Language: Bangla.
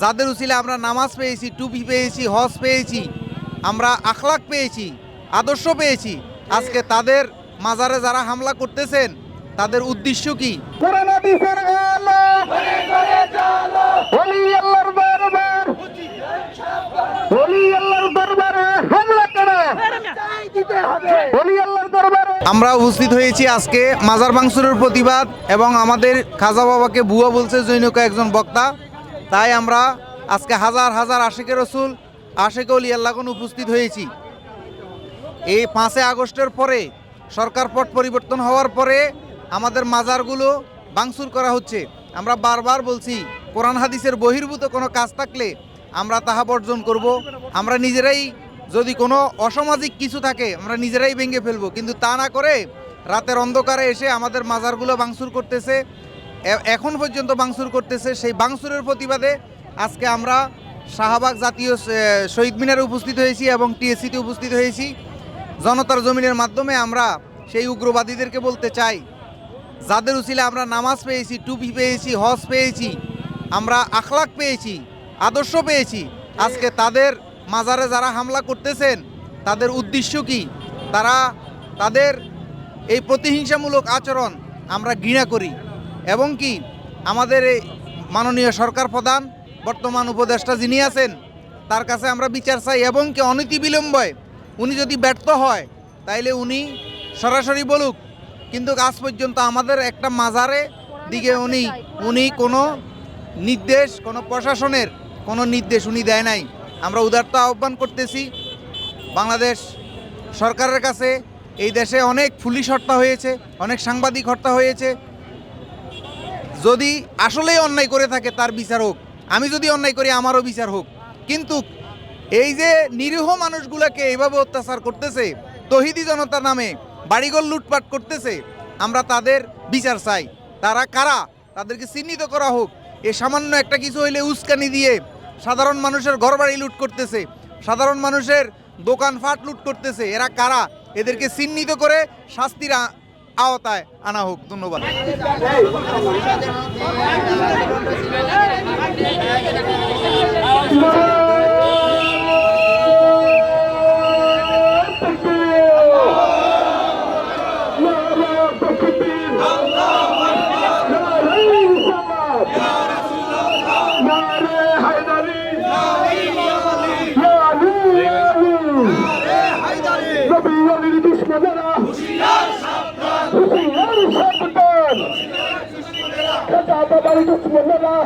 যাদের উচিলে আমরা নামাজ পেয়েছি টুপি পেয়েছি হজ পেয়েছি আমরা আখলাক পেয়েছি আদর্শ পেয়েছি আজকে তাদের মাজারে যারা হামলা করতেছেন তাদের উদ্দেশ্য কি? আমরা উপস্থিত হয়েছি আজকে মাজার মাংসুরের প্রতিবাদ এবং আমাদের খাজা বাবাকে বুয়া বলছে জৈনকা একজন বক্তা। তাই আমরা আজকে হাজার হাজার আশেকের রসুল, আশেকে অলি আল্লাহন উপস্থিত হয়েছি। এই পাঁচে আগস্টের পরে সরকার পট পরিবর্তন হওয়ার পরে আমাদের মাজারগুলো বাংসুর করা হচ্ছে। আমরা বারবার বলছি, কোরআন হাদিসের বহির্ভূত কোনো কাজ থাকলে আমরা তাহা বর্জন করব। আমরা নিজেরাই যদি কোনো অসামাজিক কিছু থাকে, আমরা নিজেরাই ভেঙে ফেলব। কিন্তু তা না করে রাতের অন্ধকারে এসে আমাদের মাজারগুলো বাংসুর করতেছে। এখন পর্যন্ত বাংসুর করতেছে। সেই বাংসুরের প্রতিবাদে আজকে আমরা শাহবাগ জাতীয় শহীদ মিনারে উপস্থিত হয়েছি এবং টিএসসিতে উপস্থিত হয়েছি। জনতার জমিনের মাধ্যমে আমরা সেই উগ্রবাদীদেরকে বলতে চাই, যাদের উচিলে আমরা নামাজ পেয়েছি, টুপি পেয়েছি, হজ পেয়েছি, আমরা আখলাক পেয়েছি, আদর্শ পেয়েছি, আজকে তাদের মাজারে যারা হামলা করতেছেন, তাদের উদ্দেশ্য কি? তারা তাদের এই প্রতিহিংসামূলক আচরণ আমরা ঘৃণা করি। এবং কি আমাদের এই মাননীয় সরকার প্রধান, বর্তমান উপদেষ্টা যিনি আছেন, তার কাছে আমরা বিচার চাই এবং কি অনীতি বিলম্বে উনি যদি ব্যর্থ হয়, তাইলে উনি সরাসরি বলুক। কিন্তু আজ পর্যন্ত আমাদের একটা মাজারে দিকে উনি উনি কোনো নির্দেশ, কোনো প্রশাসনের কোনো নির্দেশ উনি দেয় নাই। আমরা উদারতা আহ্বান করতেছি, বাংলাদেশ সরকারের কাছে। এই দেশে অনেক পুলিশ হত্যা হয়েছে, অনেক সাংবাদিক হত্যা হয়েছে যদি আসলেই অন্যায় করে থাকে, তার বিচার হোক। আমি যদি অন্যায় করি, আমারও বিচার হোক। কিন্তু এই যে নিরীহ মানুষগুলোকে এইভাবে অত্যাচার করতেছে, তহিদি জনতা নামে বাড়িঘর লুটপাট করতেছে, আমরা তাদের বিচার চাই। তারা কারা? তাদেরকে চিহ্নিত করা হোক। এ সামান্য একটা কিছু হইলে উস্কানি দিয়ে সাধারণ মানুষের ঘরবাড়ি লুট করতেছে, সাধারণ মানুষের দোকানপাট লুট করতেছে। এরা কারা? এদেরকে চিহ্নিত করে শাস্তির আওতায় আনা হোক ধন্যবাদ। لا تبغي تسمى لنا